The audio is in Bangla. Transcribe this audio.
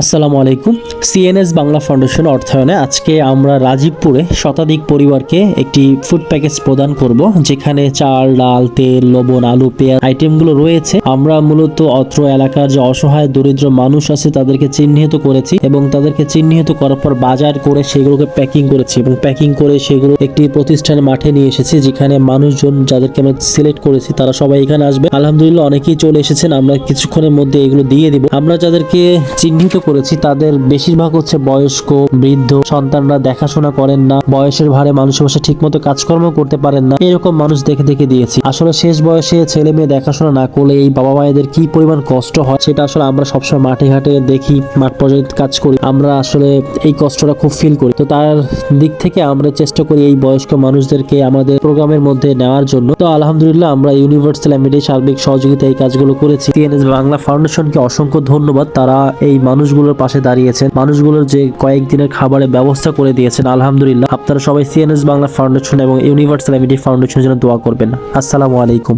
আসসালামু আলাইকুম। সিএনএস বাংলা ফাউন্ডেশন অর্থায়নে আজকে আমরা রাজীবপুরে শতাধিক পরিবারকে একটি ফুড প্যাকেজ প্রদান করব, যেখানে চাল, ডাল, তেল, লবণ, আলু, পেঁয়াজ আইটেমগুলো রয়েছে। আমরা মূলত অত্র এলাকার যে অসহায়, দরিদ্র মানুষ আছে, তাদেরকে চিহ্নিত করেছি এবং তাদেরকে চিহ্নিত করার পর বাজার করে সেগুলোকে প্যাকিং করেছি এবং প্যাকিং করে সেগুলো একটি প্রতিষ্ঠানের মাঠে নিয়ে এসেছি, যেখানে মানুষজন যাদেরকে আমরা সিলেক্ট করেছি, তারা সবাই এখানে আসবে। আলহামদুলিল্লাহ অনেকেই চলে এসেছেন, আমরা কিছুক্ষণের মধ্যে এগুলো দিয়ে দিব। আমরা যাদেরকে চিহ্নিত করেছি, তাদের বেশিরভাগ হচ্ছে বয়স্ক, বৃদ্ধ, সন্তানরা দেখাশোনা করেন না, বয়সের ভারে মানুষের বসে ঠিক মতো কাজকর্ম করতে পারেন না, এরকম মানুষ দেখে দেখে দিয়েছি। আসলে শেষ বয়সে ছেলে মেয়ে দেখাশোনা না করলে এই বাবা মায়েদের কি পরিমাণ কষ্ট হয়, সেটা আসলে আমরা সবসময় মাঠে ঘাটে দেখি, মাঠ পর্যায়ে কাজ করি, আমরা আসলে এই কষ্টটা খুব ফিল করি। তো তার দিক থেকে আমরা চেষ্টা করি এই বয়স্ক মানুষদেরকে আমাদের প্রোগ্রামের মধ্যে নেওয়ার জন্য। তো আলহামদুলিল্লাহ আমরা ইউনিভার্সাল এমিডি সার্বিক সহযোগিতা এই কাজগুলো করেছি। সিএনএস বাংলা ফাউন্ডেশনকে অসংখ্য ধন্যবাদ, তারা এই মানুষগুলোর পাশে দাঁড়িয়েছেন। মানুষগুলোর যে কয়েকদিনের খাবারের ব্যবস্থা করে দিয়েছেন, আলহামদুলিল্লাহ। আপনারা সবাই সিএনএস বাংলা ফাউন্ডেশন এবং ইউনিভার্সাল এমিটি ফাউন্ডেশনের জন্য দোয়া করবেন। আসসালামু আলাইকুম।